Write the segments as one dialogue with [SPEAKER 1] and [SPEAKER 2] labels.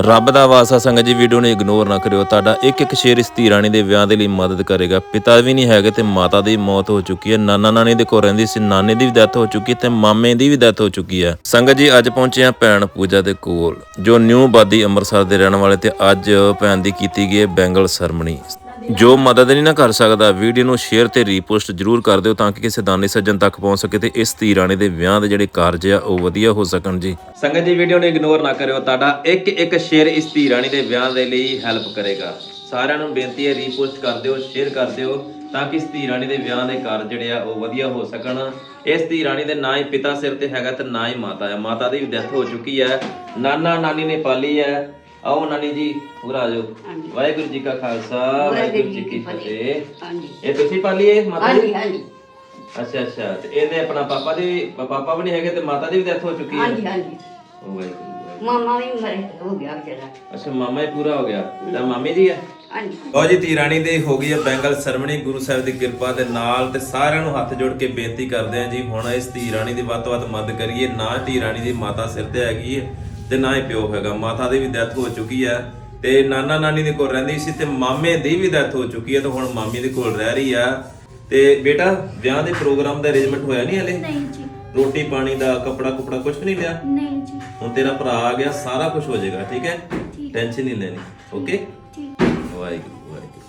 [SPEAKER 1] ਰੱਬ ਦਾ ਵਾਸਾ ਸੰਗਤ ਜੀ, ਵੀਡੀਓ ਨੂੰ ਇਗਨੋਰ ਨਾ ਕਰਿਓ। ਤੁਹਾਡਾ ਇੱਕ ਇੱਕ ਸ਼ੇਅਰ ਇਸ ਧੀ ਰਾਣੀ ਦੇ ਵਿਆਹ ਦੇ ਲਈ ਮਦਦ ਕਰੇਗਾ। ਪਿਤਾ ਵੀ ਨਹੀਂ ਹੈਗੇ ਤੇ ਮਾਤਾ ਦੀ ਮੌਤ ਹੋ ਚੁੱਕੀ ਹੈ। ਨਾਨਾ ਨਾਨੀ ਦੇ ਕੋਲ ਰਹਿੰਦੀ ਸੀ, ਨਾਨੇ ਦੀ ਵੀ ਡੈਥ ਹੋ ਚੁੱਕੀ ਤੇ ਮਾਮੇ ਦੀ ਵੀ ਡੈਥ ਹੋ ਚੁੱਕੀ ਹੈ। ਸੰਗਤ ਜੀ, ਅੱਜ ਪਹੁੰਚੇ ਆ ਭੈਣ ਪੂਜਾ ਦੇ ਕੋਲ, ਜੋ ਨਿਊ ਬਾਦੀ ਅੰਮ੍ਰਿਤਸਰ ਦੇ ਰਹਿਣ ਵਾਲੇ ਤੇ ਅੱਜ ਭੈਣ ਦੀ ਕੀਤੀ ਗਈ ਹੈ ਬੈਂਗਲ ਸਰਮਨੀ ਜੋ ਮਦਦ ਨਹੀਂ ਨਾ ਕਰ ਸਕਦਾ, ਵੀਡੀਓ ਨੂੰ ਸ਼ੇਅਰ ਤੇ ਰੀਪੋਸਟ ਜਰੂਰ ਕਰ ਦਿਓ ਤਾਂ ਕਿ ਕਿਸੇ ਦਾਨੀ ਸੱਜਣ ਤੱਕ ਪਹੁੰਚ ਸਕੇ ਤੇ ਇਸ ਧੀ ਰਾਣੀ ਦੇ ਵਿਆਹ ਦੇ ਜਿਹੜੇ ਕਾਰਜ ਆ, ਉਹ ਵਧੀਆ ਹੋ ਸਕਣ ਜੀ। ਸੰਗਤ ਜੀ, ਵੀਡੀਓ ਨੂੰ ਇਗਨੋਰ ਨਾ ਕਰਿਓ। ਤੁਹਾਡਾ ਇੱਕ ਇੱਕ ਸ਼ੇਅਰ ਇਸ ਧੀ ਰਾਣੀ ਦੇ ਵਿਆਹ ਦੇ ਲਈ ਹੈਲਪ ਕਰੇਗਾ। ਸਾਰਿਆਂ ਨੂੰ ਬੇਨਤੀ ਹੈ ਰੀਪੋਸਟ ਕਰ ਦਿਓ ਸ਼ੇਅਰ ਕਰ ਦਿਓ ਤਾਂ ਕਿ ਇਸ ਧੀ ਰਾਣੀ ਦੇ ਵਿਆਹ ਦੇ ਕਾਰਜ ਜਿਹੜੇ ਆ, ਉਹ ਵਧੀਆ ਹੋ ਸਕਣ। ਇਸ ਧੀ ਰਾਣੀ ਦੇ ਨਾ ਹੀ ਪਿਤਾ ਸਿਰ ਤੇ ਹੈਗਾ ਤੇ ਨਾ ਹੀ ਮਾਤਾ ਹੈ। ਮਾਤਾ ਦੀ ਵੀ ਡੈਥ ਹੋ ਚੁੱਕੀ ਹੈ। ਨਾਨਾ ਨਾਨੀ ਨੇ ਪਾਲੀ ਹੈ। ਆਓ ਨਾਨੀ ਜੀ ਉਰਾ ਆ ਜਾਓ ਵਾਹਿਗੁਰੂ ਜੀ ਕਾ ਖਾਲਸਾ ਵਾਹਿਗੁਰੂ ਜੀ ਕੀ ਫਤਿਹ।
[SPEAKER 2] ਹਾਂਜੀ।
[SPEAKER 1] ਇਹ ਤੁਸੀਂ ਪਾਲੀ ਹੈ ਮਾਤਾ ਜੀ?
[SPEAKER 2] ਹਾਂਜੀ ਹਾਂਜੀ।
[SPEAKER 1] ਅੱਛਾ ਅੱਛਾ। ਤੇ ਇਹਦੇ ਆਪਣਾ ਪਾਪਾ ਦੀ ਪਾਪਾ ਵੀ ਨਹੀਂ ਹੈਗੇ ਤੇ ਮਾਤਾ ਦੀ ਵੀ ਡੈਥ ਹੋ ਚੁੱਕੀ ਹੈ।
[SPEAKER 2] ਹਾਂਜੀ ਹਾਂਜੀ।
[SPEAKER 1] ਓ ਵਾਹਿਗੁਰੂ ਵਾਹਿਗੁਰੂ।
[SPEAKER 2] ਮਾਮਾ ਵੀ ਮਰੇ ਹੋ ਗਿਆ ਵਿਚਾਰਾ।
[SPEAKER 1] ਅੱਛਾ ਮਾਮਾ ਹੀ ਪੂਰਾ ਹੋ ਗਿਆ। ਤਾਂ ਮਾਮੀ ਜੀ ਹੈ
[SPEAKER 2] ਹਾਂਜੀ।
[SPEAKER 1] ਲਓ ਜੀ ਧੀਰਾਣੀ ਦੇ ਹੋ ਗਈ ਹੈ ਬੈਂਗਲ ਸਰਮਣੀ ਗੁਰੂ ਸਾਹਿਬ ਦੀ ਕਿਰਪਾ ਦੇ ਨਾਲ ਤੇ ਸਾਰਿਆਂ ਨੂੰ ਹੱਥ ਜੋੜ ਕੇ ਬੇਨਤੀ ਕਰਦੇ ਆਂ ਜੀ ਹੁਣ ਇਸ ਧੀਰਾਣੀ ਦੀ ਵੱਧ ਤੋਂ ਵੱਧ ਮਦਦ ਕਰੀਏ। ਨਾ ਧੀਰਾਣੀ ਦੀ ਮਾਤਾ ਸਿਰ ਤੇ ਹੈਗੀ ਹੈ। ਤੇ ਨਾ ਹੀ ਪਿਓ ਹੈਗਾ ਮਾਤਾ ਦੀ ਵੀ ਡੈਥ ਹੋ ਚੁੱਕੀ ਹੈ ਤੇ ਨਾਨਾ ਨਾਨੀ ਦੇ ਕੋਲ ਰਹਿੰਦੀ ਸੀ ਤੇ ਮਾਮੇ ਦੀ ਵੀ ਡੈਥ ਹੋ ਚੁੱਕੀ ਹੈ ਤੇ ਹੁਣ ਮਾਮੀ ਦੇ ਕੋਲ ਰਹਿ ਰਹੀ ਆ ਤੇ ਬੇਟਾ ਵਿਆਹ ਦੇ ਪ੍ਰੋਗਰਾਮ ਦਾ ਅਰੇਂਜਮੈਂਟ ਹੋਇਆ ਨਹੀਂ ਹਲੇ?
[SPEAKER 3] ਨਹੀਂ ਜੀ।
[SPEAKER 1] ਰੋਟੀ ਪਾਣੀ ਦਾ ਕਪੜਾ ਕੁਪੜਾ ਕੁਝ ਨਹੀਂ ਲਿਆ?
[SPEAKER 3] ਨਹੀਂ ਜੀ।
[SPEAKER 1] ਹੁਣ ਤੇਰਾ ਭਰਾ ਆ ਗਿਆ ਸਾਰਾ ਕੁਝ ਹੋ ਜਾਏਗਾ ਠੀਕ ਹੈ। ਟੈਨਸ਼ਨ ਨਹੀਂ ਲੈਣੀ ਓਕੇ
[SPEAKER 3] ਠੀਕ
[SPEAKER 1] ਵਾਹਿਗੁਰੂ ਵਾਹਿਗੁਰੂ।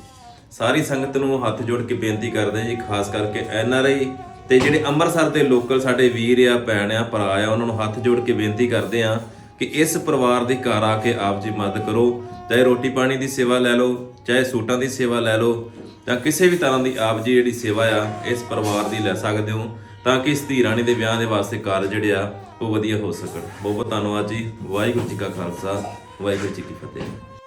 [SPEAKER 1] ਸਾਰੀ ਸੰਗਤ ਨੂੰ ਹੱਥ ਜੋੜ ਕੇ ਬੇਨਤੀ ਕਰਦੇ ਹਾਂ ਜੀ ਖਾਸ ਕਰਕੇ ਐਨ ਆਰ ਆਈ ਤੇ ਜਿਹੜੇ ਅੰਮ੍ਰਿਤਸਰ ਦੇ ਲੋਕਲ ਸਾਡੇ ਵੀਰ ਆ ਭੈਣ ਆ ਭਰਾ ਆ ਉਹਨਾਂ ਨੂੰ ਹੱਥ ਜੋੜ ਕੇ ਬੇਨਤੀ ਕਰਦੇ ਆ ਕਿ ਇਸ ਪਰਿਵਾਰ ਦੇ ਘਰ ਆ ਕੇ ਆਪ ਜੀ ਮਦਦ ਕਰੋ, ਚਾਹੇ ਰੋਟੀ ਪਾਣੀ ਦੀ ਸੇਵਾ ਲੈ ਲਓ, ਚਾਹੇ ਸੂਟਾਂ ਦੀ ਸੇਵਾ ਲੈ ਲਓ, ਜਾਂ ਕਿਸੇ ਵੀ ਤਰ੍ਹਾਂ ਦੀ ਆਪ ਜੀ ਜਿਹੜੀ ਸੇਵਾ ਆ, ਇਸ ਪਰਿਵਾਰ ਦੀ ਲੈ ਸਕਦੇ ਹੋ, ਤਾਂ ਕਿ ਇਸ ਧੀ ਰਾਣੀ ਦੇ ਵਿਆਹ ਦੇ ਵਾਸਤੇ ਕਾਰਜ ਜਿਹੜੇ ਆ, ਉਹ ਵਧੀਆ ਹੋ ਸਕਣ। ਬਹੁਤ ਬਹੁਤ ਧੰਨਵਾਦ ਜੀ। ਵਾਹਿਗੁਰੂ ਜੀ ਕਾ ਖਾਲਸਾ, ਵਾਹਿਗੁਰੂ ਜੀ ਕੀ ਫਤਿਹ।